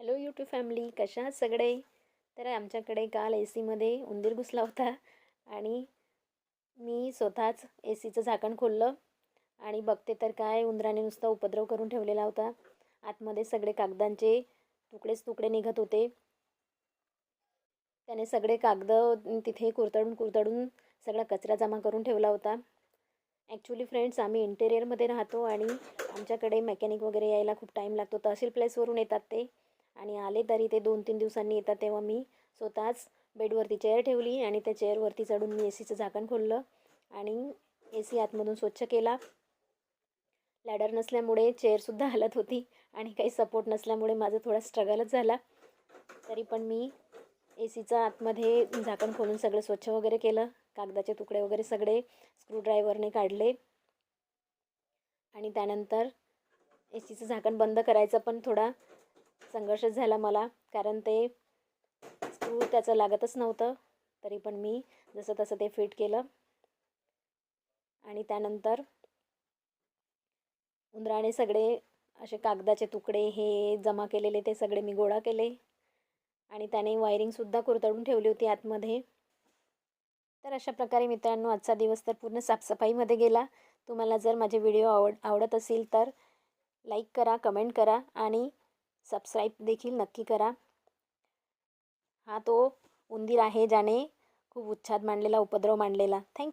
Hello YouTube family कशा आहात सगळे? तर आमच्याकडे काल ए सीमध्ये उंदीर घुसला होता आणि मी स्वतःच ए सीचं झाकण खोललं आणि बघते तर काय उंदराने नुसता उपद्रव करून ठेवलेला होता. आतमध्ये सगळे कागदांचे तुकडेच तुकडे निघत होते. त्याने सगळे कागद तिथे कुरतडून कुरतडून सगळा कचरा जमा करून ठेवला होता. ॲक्च्युली फ्रेंड्स आम्ही इंटेरियरमध्ये राहतो आणि आमच्याकडे मेकॅनिक वगैरे यायला खूप टाईम लागतो. तहसील प्लेसवरून येतात ते. आणि आले तरी ते दोन तीन दिवसांनी येतात तेव्हा मी स्वतःच बेडवरती चेअर ठेवली आणि त्या चेअरवरती चढून मी ए सीचं झाकण खोललं आणि ए सी आतमधून स्वच्छ केला. लॅडर नसल्यामुळे चेअरसुद्धा हलत होती आणि काही सपोर्ट नसल्यामुळे माझा थोडा स्ट्रगलच झाला. तरी पण मी ए सीचं आतमध्ये झाकण खोलून सगळं स्वच्छ वगैरे केलं. कागदाचे तुकडे वगैरे सगळे स्क्रूड्रायव्हरने काढले. आणि त्यानंतर ए सीचं झाकण बंद करायचं पण थोडा संघर्षच झाला मला. कारण ते स्क्रू त्याचं लागतच नव्हतं. तरी पण मी जसं तसं ते फिट केलं. आणि त्यानंतर उंदराने सगळे असे कागदाचे तुकडे हे जमा केलेले ते सगळे मी गोळा केले. आणि त्याने वायरिंगसुद्धा कुरतडून ठेवली होती आतमध्ये. तर अशा प्रकारे मित्रांनो आजचा दिवस तर पूर्ण साफसफाईमध्ये गेला. तुम्हाला जर माझे व्हिडिओ आवड आवडत असेल तर लाईक करा कमेंट करा आणि सबस्क्राईब देखील नक्की करा. हा तो उंदीर आहे ज्याने खूप उच्छाद मांडलेला उपद्रव मांडलेला. थँक